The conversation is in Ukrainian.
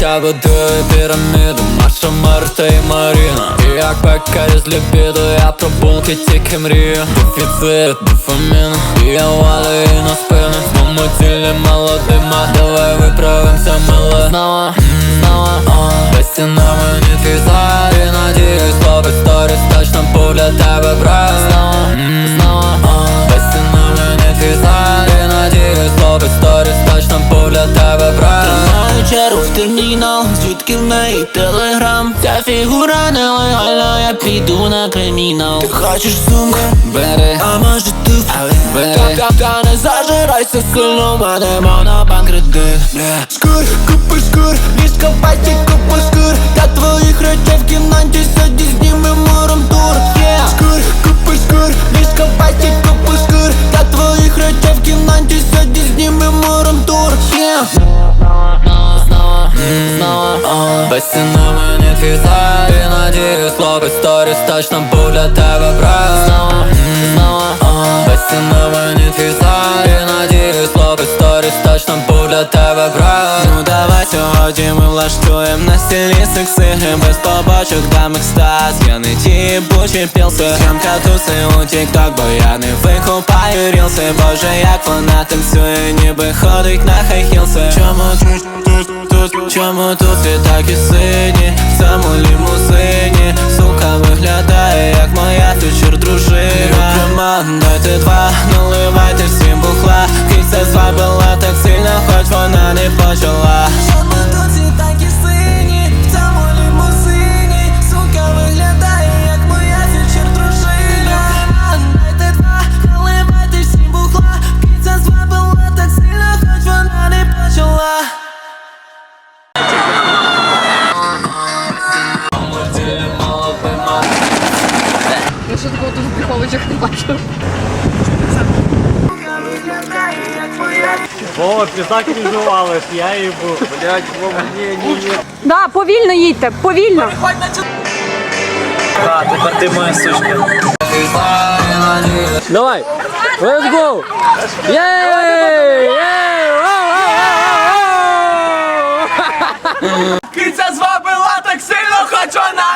Я будую піраміду, Маша, Марта і Маріна І як пекарі з лібіду, я про булки тільки мрію. Дефіцит, дофамін, і я валю її на спину. Моєму тілі молодима, давай виправимося мило. Знову, знову, в термінал, звідки в неї телеграм Ця фігура нелегальна, я піду на кримінал Ти хочеш сумку? Бери, А може ти Бери. Та, та, та не зажирайся сильно, в мене банк кредит. Скур, купи скур, ліжка в паті, купи скур Та твоїх речей в кімнаті сьогодні сьогодні знімемо румтур yeah. знову, знову, о, без стіна мені твій зад І надіюсь, хлопець сторіс точно був для тебе брат Знову, знову, о, без стіна мені твій зад І надіюсь, хлопець сторіс точно був для тебе брат Ну ми влаштуєм на стілі секс-ігри Без побочок дам екстаз. Я не ті бучі пілси. Зйомка туси у тік-ток, бо я не викупаю рілси. Боже, як вона танцює, ніби ходить на хай-хілси Чому тут, тут, тут, чому тут всі такі сині? В цьому лімузині Сука виглядає, як моя фьючер дружина. Роман, дайте два, наливайте всім бухла. Киця звабила так сильно, хоч вона не почала нічого такого дуже приховуючих не бачив. О, пізак відбувалась, я її був. Блять, во мені ні. ні. Да, повільно їдьте, повільно. Так, тепер ти моя сучка. Давай. Let's go. Єй! Єй! Киця з вами так сильно хочу на